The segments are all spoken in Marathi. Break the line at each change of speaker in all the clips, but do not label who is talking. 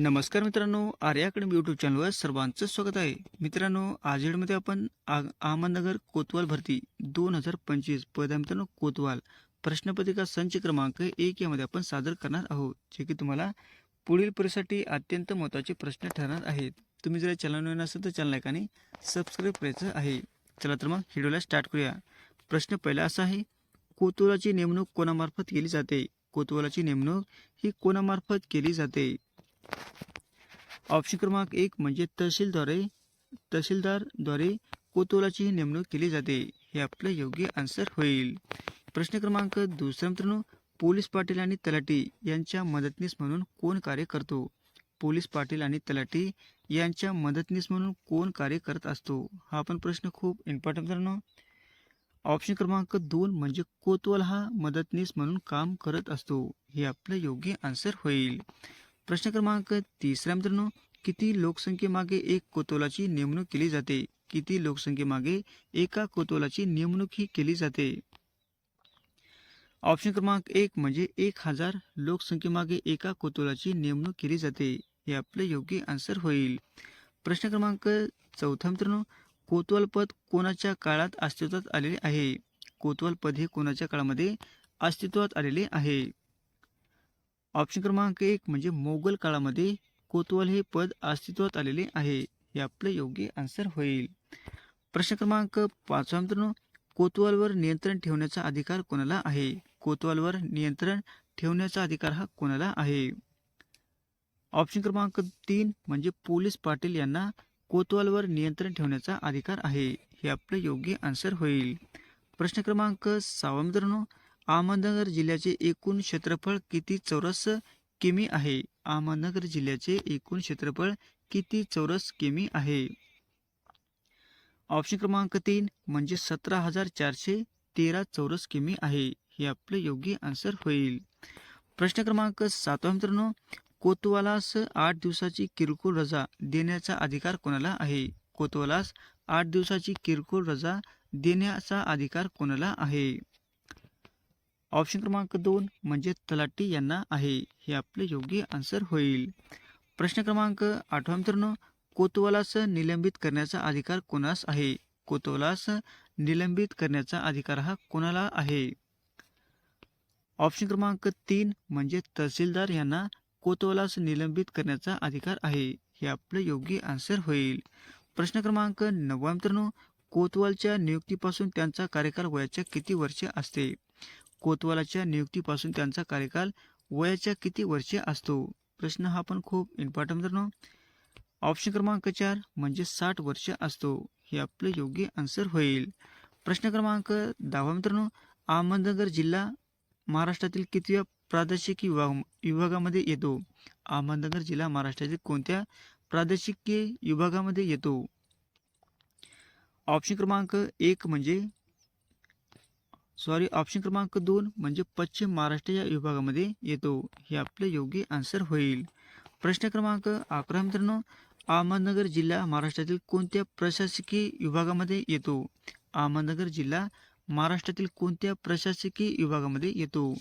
नमस्कार मित्रांनो आर्या अकॅडमी यूट्यूब चॅनलवर सर्वांचं स्वागत आहे. मित्रांनो आज मध्ये आपण अहमदनगर कोतवाल भरती दोन हजार पंचवीस. पद मित्रांनो कोतवाल. प्रश्नपत्रिका संच क्रमांक एक यामध्ये आपण सादर करणार आहोत जे की तुम्हाला पुढील परीक्षेसाठी अत्यंत महत्त्वाचे प्रश्न ठरणार आहेत. तुम्ही जर चॅनल नवीन असेल तर चॅनल आणि सबस्क्राईब करायचं आहे. चला तर मग व्हिडिओला स्टार्ट करूया. प्रश्न पहिला असा आहे कोतवालाची नेमणूक कोणामार्फत केली जाते? कोतवालाची नेमणूक ही कोणामार्फत केली जाते? ऑप्शन क्रमांक एक म्हणजे तहसीलद्वारे तहसीलदारद्वारे कोतवालाची नेमणूक केली जाते. हे आपलं योग्य आन्सर होईल. प्रश्न क्रमांक दुसरा मित्रांनो पोलीस पाटील आणि तलाठी यांच्या मदतनीस म्हणून कोण कार्य करतो? पोलीस पाटील आणि तलाठी यांच्या मदतनीस म्हणून कोण कार्य करत असतो? हा पण प्रश्न खूप इम्पॉर्टंट मित्रांनो. ऑप्शन क्रमांक दोन म्हणजे कोतवाल हा मदतनीस म्हणून काम करत असतो. हे आपलं योग्य आन्सर होईल. प्रश्न क्रमांक तिसरा मित्रांनो किती लोकसंख्येमागे एक कोतोलाची नेमणूक केली जाते? किती लोकसंख्येमागे एका कोतोलाची नेमणूक ही केली जाते? ऑप्शन क्रमांक एक म्हणजे एक हजार लोकसंख्येमागे एका कोतोलाची नेमणूक केली जाते. हे आपले योग्य आन्सर होईल. प्रश्न क्रमांक चौथा मित्रांनो कोतवाल पद कोणाच्या काळात अस्तित्वात आलेले आहे? कोतवाल पद हे कोणाच्या काळामध्ये अस्तित्वात आलेले आहे? ऑप्शन क्रमांक एक म्हणजे मोगल काळामध्ये कोतवाल हे पद अस्तित्वात आलेले आहे हे आपले योग्य आन्सर होईल. प्रश्न क्रमांक पाचवा मित्रांनो कोतवालवर नियंत्रण ठेवण्याचा अधिकार कोणाला आहे? कोतवालवर नियंत्रण ठेवण्याचा अधिकार हा कोणाला आहे? ऑप्शन क्रमांक तीन म्हणजे पोलीस पाटील यांना कोतवालवर नियंत्रण ठेवण्याचा अधिकार आहे हे आपले योग्य आन्सर होईल. प्रश्न क्रमांक सहावा मित्रांनो अहमदनगर जिल्ह्याचे एकूण क्षेत्रफळ किती चौरस किमी आहे? अहमदनगर जिल्ह्याचे एकूण क्षेत्रफळ किती चौरस किमी आहे? ऑप्शन क्रमांक तीन म्हणजे सतरा हजार चारशे तेरा चौरस किमी आहे. हे आपले योग्य आन्सर होईल. प्रश्न क्रमांक सातवा मित्रांनो. कोतवालास आठ दिवसाची किरकोळ रजा देण्याचा अधिकार कोणाला आहे? कोतवालास आठ दिवसाची किरकोळ रजा देण्याचा अधिकार कोणाला आहे? ऑप्शन क्रमांक दोन म्हणजे तलाटी यांना आहे. हे आपले योग्य आन्सर होईल. प्रश्न क्रमांक आठवा मित्रांनो कोतवालास निलंबित करण्याचा अधिकार कोणास आहे? कोतवालास निलंबित करण्याचा अधिकार हा कोणाला आहे? ऑप्शन क्रमांक तीन म्हणजे तहसीलदार यांना कोतवालास निलंबित करण्याचा अधिकार आहे. हे आपले योग्य आन्सर होईल. प्रश्न क्रमांक नववा मित्रांनो कोतवालच्या नियुक्तीपासून त्यांचा कार्यकाल वयाच्या किती वर्षे असते? कोतवालाच्या नियुक्तीपासून त्यांचा कार्यकाल वयाच्या किती वर्षे असतो? प्रश्न हा पण खूप इम्पॉर्टंट मित्रांनो. ऑप्शन क्रमांक चार म्हणजे साठ वर्ष असतो. हे आपले योग्य आन्सर होईल. प्रश्न क्रमांक दहावा मित्रांनो अहमदनगर जिल्हा महाराष्ट्रातील कितव्या प्रादेशिक विभाग विभागामध्ये येतो? अहमदनगर जिल्हा महाराष्ट्रातील कोणत्या प्रादेशिक विभागामध्ये येतो? ऑप्शन क्रमांक एक म्हणजे सॉरी ऑप्शन क्रमांक दोन म्हणजे पश्चिम महाराष्ट्र या विभागामध्ये येतो. हे आपले योग्य आन्सर होईल. प्रश्न क्रमांक अकरा मित्रांनो अहमदनगर जिल्हा महाराष्ट्रातील कोणत्या प्रशासकीय विभागामध्ये येतो? अहमदनगर जिल्हा महाराष्ट्रातील कोणत्या प्रशासकीय विभागामध्ये येतो?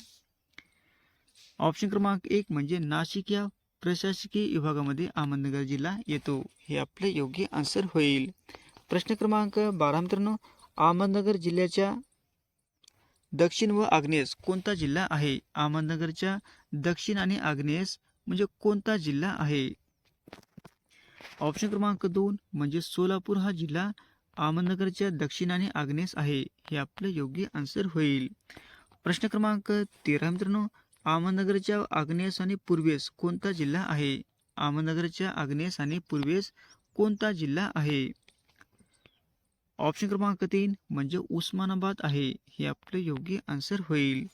ऑप्शन क्रमांक एक म्हणजे नाशिक या प्रशासकीय विभागामध्ये अहमदनगर जिल्हा येतो. हे आपले योग्य आन्सर होईल. प्रश्न क्रमांक बारा मित्रांनो अहमदनगर जिल्ह्याच्या दक्षिण व आग्नेस कोणता जिल्हा आहे? अहमदनगरच्या दक्षिण आणि आग्नेस म्हणजे कोणता जिल्हा आहे? ऑप्शन क्रमांक दोन म्हणजे सोलापूर हा जिल्हा अहमदनगरच्या दक्षिण आणि आग्नेस आहे. हे आपलं योग्य आन्सर होईल. प्रश्न क्रमांक तेरा मित्रांनो अहमदनगरच्या आग्नेस आणि पूर्वेस कोणता जिल्हा आहे? अहमदनगरच्या आग्नेस आणि पूर्वेस कोणता जिल्हा आहे? ऑप्शन क्रमांक तीन म्हणजे उस्मानाबाद आहे. हे आपले योग्य आन्सर होईल.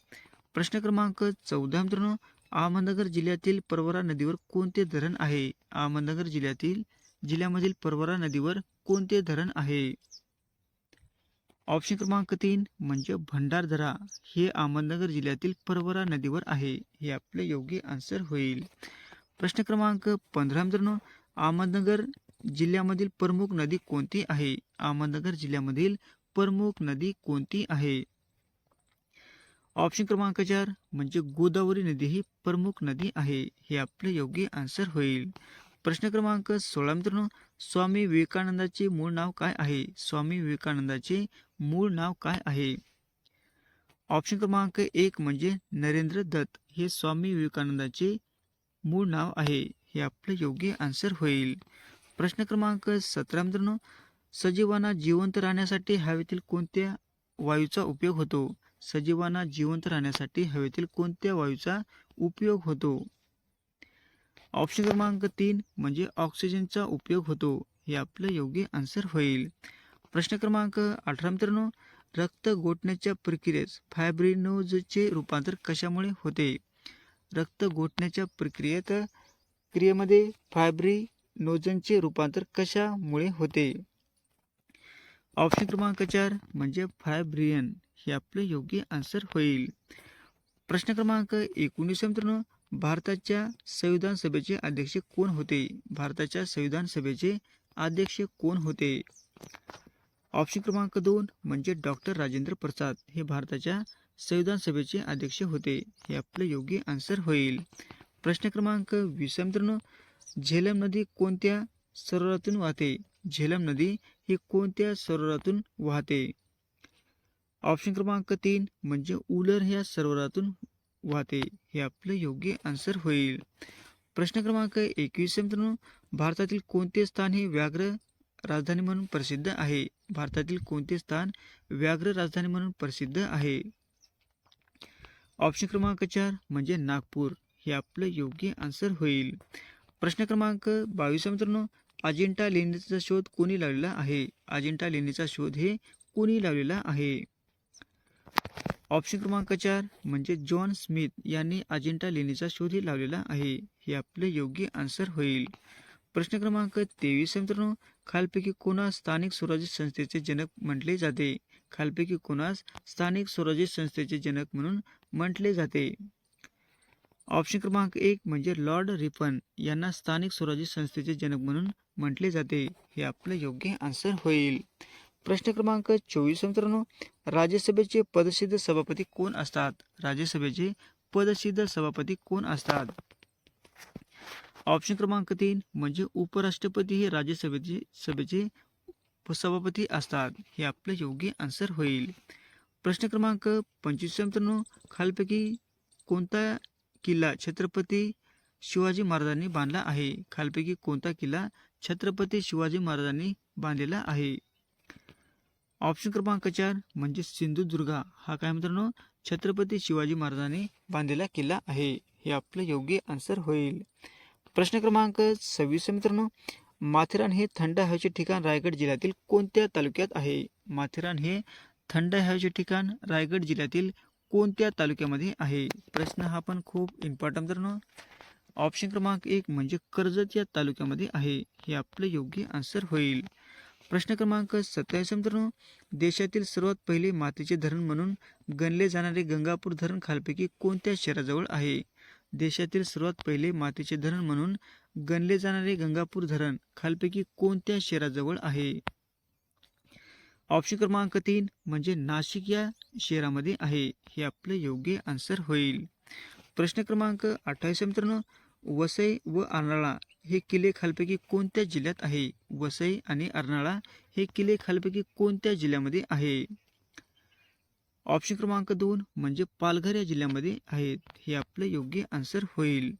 प्रश्न क्रमांक चौदा मित्रांनो अहमदनगर जिल्ह्यातील परवरा नदीवर कोणते धरण आहे? अहमदनगर जिल्ह्यातील जिल्ह्यामधील परवरा नदीवर कोणते धरण आहे? ऑप्शन क्रमांक तीन म्हणजे भंडारधरा. हे अहमदनगर जिल्ह्यातील परवरा नदीवर आहे. हे आपले योग्य आन्सर होईल. प्रश्न क्रमांक पंधरा मित्रांनो अहमदनगर जिल्ह्यामधील प्रमुख नदी कोणती आहे? अहमदनगर जिल्ह्यामधील प्रमुख नदी कोणती आहे? ऑप्शन क्रमांक चार म्हणजे गोदावरी नदी ही प्रमुख नदी आहे हे आपले योग्य आन्सर होईल. प्रश्न क्रमांक सोळा मित्रांनो स्वामी विवेकानंदाचे मूळ नाव काय आहे? स्वामी विवेकानंदाचे मूळ नाव काय आहे? ऑप्शन क्रमांक एक म्हणजे नरेंद्र दत्त हे स्वामी विवेकानंदाचे मूळ नाव आहे हे आपलं योग्य आन्सर होईल. प्रश्न क्रमांक सतरा मित्रांनो सजीवांना जिवंत राहण्यासाठी हवेतील कोणत्या वायूचा उपयोग होतो? सजीवांना जिवंत राहण्यासाठी हवेतील कोणत्या वायूचा उपयोग होतो? ऑप्शन क्रमांक तीन म्हणजे ऑक्सिजनचा उपयोग होतो. हे आपलं योग्य आन्सर होईल. प्रश्न क्रमांक अठरा मित्रांनो रक्त गोठण्याच्या प्रक्रियेत फायब्रिनोजचे रूपांतर कशामुळे होते? रक्त गोठण्याच्या प्रक्रियेत क्रियेमध्ये फायब्री नोजनचे रूपांतर कशामुळे होते? ऑप्शन क्रमांक चार म्हणजे फायब्रियन. हे आपलं योग्य आन्सर होईल. प्रश्न क्रमांक एकोणीस मित्रांनो. भारताच्या संविधान सभेचे अध्यक्ष कोण होते? भारताच्या संविधान सभेचे अध्यक्ष कोण होते? ऑप्शन क्रमांक दोन म्हणजे डॉक्टर राजेंद्र प्रसाद हे भारताच्या संविधान सभेचे अध्यक्ष होते. हे आपलं योग्य आन्सर होईल. प्रश्न क्रमांक वीस मित्रांनो. झेलम नदी कोणत्या सरोवरातून वाहते? झेलम नदी ही कोणत्या सरोवरातून वाहते? ऑप्शन क्रमांक तीन म्हणजे उलर ह्या सरोवरातून वाहते. हे आपलं योग्य आन्सर होईल. प्रश्न क्रमांक एकवीस मित्रांनो. भारतातील कोणते स्थान हे व्याघ्र राजधानी म्हणून प्रसिद्ध आहे? भारतातील कोणते स्थान व्याघ्र राजधानी म्हणून प्रसिद्ध आहे? ऑप्शन क्रमांक चार म्हणजे नागपूर. हे आपलं योग्य आन्सर होईल. प्रश्न क्रमांक बावीस मित्रांनो. अजिंठा लेणीचा शोध कोणी लावलेला आहे? अजिंठा लेणीचा शोध हे कोणी लावलेला आहे? ऑप्शन क्रमांक चार म्हणजे जॉन स्मिथ यांनी अजिंठा लेणीचा शोधही लावलेला आहे. हे आपले योग्य आन्सर होईल. प्रश्न क्रमांक तेवीस मित्रांनो. खालपैकी कोणास स्थानिक स्वराज्य संस्थेचे जनक म्हटले जाते? खालपैकी कोणास स्थानिक स्वराज्य संस्थेचे जनक म्हणून म्हटले जाते? ऑप्शन क्रमांक एक म्हणजे लॉर्ड रिपन यांना स्थानिक स्वराज्य संस्थेचे जनक म्हणून म्हटले जाते. हे आपलं योग्य आन्सर होईल. प्रश्न क्रमांक चोवीस मित्रांनो. राज्यसभेचे पदसिद्ध सभापती कोण असतात? राज्यसभेचे पदसिद्ध सभापती कोण असतात? ऑप्शन क्रमांक तीन म्हणजे उपराष्ट्रपती हे राज्यसभेचे सभेचे सभापती असतात. हे आपलं योग्य आन्सर होईल. प्रश्न क्रमांक पंचवीस मित्रांनो. खालपैकी कोणता किल्ला छत्रपती शिवाजी महाराजांनी बांधला आहे. खालपैकी कोणता किल्ला छत्रपती शिवाजी महाराजांनी बांधलेला आहे? ऑप्शन क्रमांक चार म्हणजे सिंधुदुर्गा. हा काय मित्रांनो? छत्रपती शिवाजी महाराजांनी बांधलेला किल्ला आहे. हे आपलं योग्य आन्सर होईल. प्रश्न क्रमांक सव्वीस मित्रांनो. माथेरान हे थंड हवेचे ठिकाण रायगड जिल्ह्यातील कोणत्या तालुक्यात आहे? माथेरान हे थंड हवेचे ठिकाण रायगड जिल्ह्यातील कोणत्या तालुक्यामध्ये आहे? प्रश्न हा पण खूप इम्पॉर्टंट मित्रांनो ऑप्शन क्रमांक एक म्हणजे कर्जत या तालुक्यामध्ये आहे. हे आपलं योग्य आन्सर होईल. प्रश्न क्रमांक सत्तावीस मित्रांनो देशातील सर्वात पहिले मातीचे धरण म्हणून गणले जाणारे गंगापूर धरण खालपैकी कोणत्या शहराजवळ आहे? देशातील सर्वात पहिले मातीचे धरण म्हणून गणले जाणारे गंगापूर धरण खालपैकी कोणत्या शहराजवळ आहे? ऑप्शन क्रमांक तीन म्हणजे नाशिक या शहरामध्ये आहे. हे आपलं योग्य आन्सर होईल. प्रश्न क्रमांक अठ्ठावीस मित्रांनो. वसई व अर्नाळा हे किल्ले खालपैकी कोणत्या जिल्ह्यात आहे? वसई आणि अर्नाळा हे किल्ले खालपैकी कोणत्या जिल्ह्यामध्ये आहे? ऑप्शन क्रमांक दोन म्हणजे पालघर या जिल्ह्यामध्ये आहेत. हे आपलं योग्य आन्सर होईल.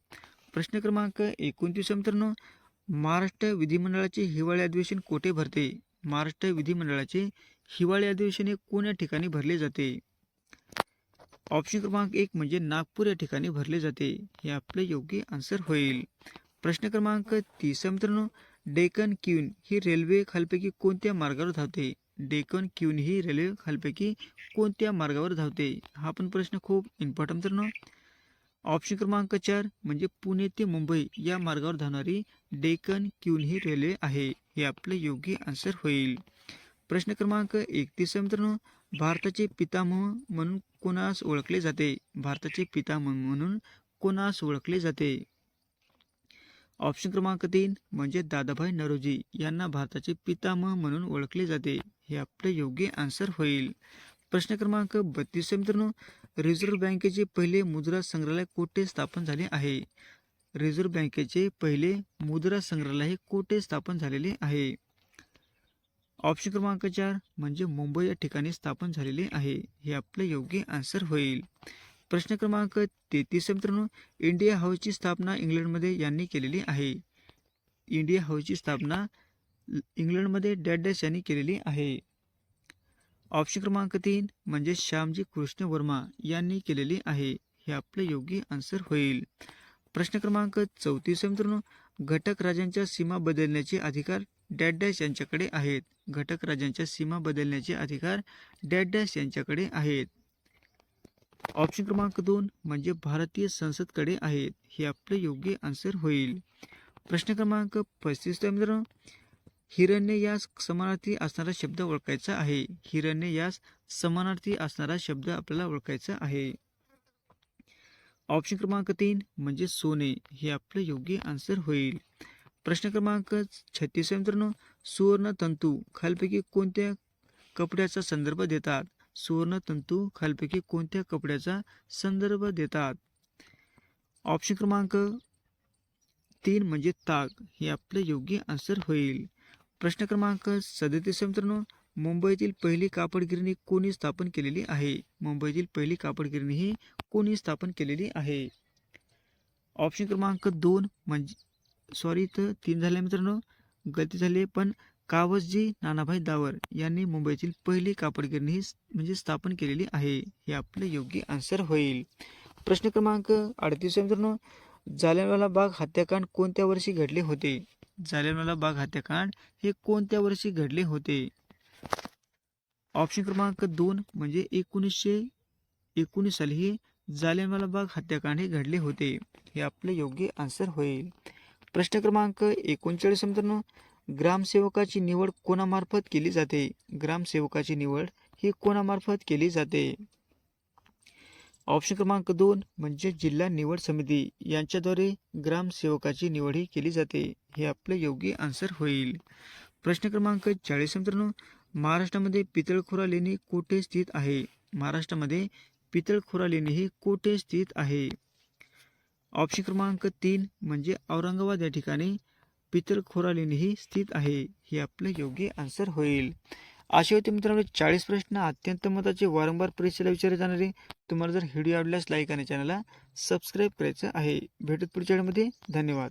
प्रश्न क्रमांक एकोणतीस मित्रांनो. महाराष्ट्र विधिमंडळाचे हिवाळी अधिवेशन कोठे भरते? महाराष्ट्र विधिमंडळाचे हिवाळी अधिवेशन हे कोण्या ठिकाणी भरले जाते? ऑप्शन क्रमांक एक म्हणजे नागपूर या ठिकाणी भरले जाते. हे आपले योग्य आन्सर होईल. प्रश्न क्रमांक तीस मित्रांनो. डेक्कन क्यून ही रेल्वे खालपैकी कोणत्या मार्गावर धावते? डेकन क्यून ही रेल्वे खालपैकी कोणत्या मार्गावर धावते? हा पण प्रश्न खूप इम्पॉर्टंट मित्रांनो. ऑप्शन क्रमांक चार म्हणजे पुणे ते मुंबई या मार्गावर धावणारी डेक्कन क्यून ही रेल्वे आहे. हे आपले योग्य आन्सर होईल. प्रश्न क्रमांक एकतीस मित्रांनो भारताचे पितामह म्हणून कोणास ओळखले जाते? भारताचे पितामह म्हणून कोणास ओळखले जाते? ऑप्शन क्रमांक तीन म्हणजे दादाभाई नरोजी यांना भारताचे पितामह म्हणून ओळखले जाते. हे आपले योग्य आन्सर होईल. प्रश्न क्रमांक बत्तीस मित्रांनो रिझर्व्ह बँकेचे पहिले मुद्रा संग्रहालय कोठे स्थापन झाले आहे? रिझर्व्ह बँकेचे पहिले मुद्रा संग्रहालय हे कोठे स्थापन झालेले आहे? ऑप्शन क्रमांक चार म्हणजे मुंबई या ठिकाणी स्थापन झालेले आहे. हे आपलं योग्य आन्सर होईल. प्रश्न क्रमांक तेहतीस मित्रांनो. इंडिया हाऊसची स्थापना इंग्लंडमध्ये यांनी केलेली आहे. इंडिया हाऊसची स्थापना इंग्लंडमध्ये डॅड डॅश यांनी केलेली आहे. ऑप्शन क्रमांक तीन म्हणजे श्यामजी कृष्ण वर्मा यांनी केलेली आहे. हे आपले योग्य आन्सर होईल. प्रश्न क्रमांक चौतीस मित्रांनो. घटक राजांच्या सीमा बदलण्याचे अधिकार डॅड डॅश यांच्याकडे आहेत. घटक राजांच्या सीमा बदलण्याचे अधिकार डॅड डॅश यांच्याकडे आहेत. ऑप्शन क्रमांक दोन म्हणजे भारतीय संसदकडे आहेत. हे आपले योग्य आन्सर होईल. प्रश्न क्रमांक पस्तीस मित्रांनो. हिरण्य यास समानार्थी असणारा शब्द ओळखायचा आहे. हिरण्य यास समानार्थी असणारा शब्द आपल्याला ओळखायचा आहे. ऑप्शन क्रमांक तीन म्हणजे सोने. हे आपलं योग्य आन्सर होईल. प्रश्न क्रमांक छत्तीस मित्रांनो. सुवर्ण तंतू खालपैकी कोणत्या कपड्याचा संदर्भ देतात? सुवर्ण तंतू खालपैकी कोणत्या कपड्याचा संदर्भ देतात? ऑप्शन क्रमांक तीन म्हणजे ताग. हे आपलं योग्य आन्सर होईल. प्रश्न क्रमांक सदतीस मित्रांनो मुंबईतील पहिली कापड गिरणी कोणी स्थापन केलेली आहे? मुंबईतील पहिली कापड गिरणी ही कोणी स्थापन केलेली आहे? ऑप्शन क्रमांक दोन म्हणजे सॉरी तर तीन झाले मित्रांनो गलती झाली पण कावसजी नानाभाई दावर यांनी मुंबईतील पहिली कापड गिरणी ही म्हणजे स्थापन केलेली आहे हे आपलं योग्य आन्सर होईल. प्रश्न क्रमांक अडतीस मित्रांनो जालियनवाला बाग हत्याकांड कोणत्या वर्षी घडले होते? जालियनवाला बाग हत्याकांड हे कोणत्या वर्षी घडले होते? ऑप्शन क्रमांक दोन म्हणजे एकोणीसशे एकोणीस साली हे जालियनवाला बाग हत्याकांड हे घडले होते. हे आपले योग्य आन्सर होईल. प्रश्न क्रमांक एकोणचाळीस मित्रांनो ग्रामसेवकाची निवड कोणामार्फत केली जाते? ग्रामसेवकाची निवड ही कोणामार्फत केली जाते? ऑप्शन क्रमांक दोन म्हणजे जिल्हा निवड समिती. यांच्याद्वारे ग्रामसेवकाची निवड ही केली जाते. हे आपलं योग्य आन्सर होईल. प्रश्न क्रमांक चाळीस मित्रांनो महाराष्ट्रामध्ये पितळखोरा लेणी कोठे स्थित आहे? महाराष्ट्रामध्ये पितळखोरा लेणी ही कोठे स्थित आहे? ऑप्शन क्रमांक तीन म्हणजे औरंगाबाद या ठिकाणी पितळखोरा लेणी ही स्थित आहे. हे आपलं योग्य आन्सर होईल. असे होते मित्रांनो चाळीस प्रश्न अत्यंत महत्त्वाचे. वारंवार परीक्षेला विचारले जाणारे. तुम्हाला जर व्हिडिओ आवडल्यास लाईक आणि चॅनलला सबस्क्राईब करायचं आहे. भेटत पुढच्या वेळेमध्ये. धन्यवाद.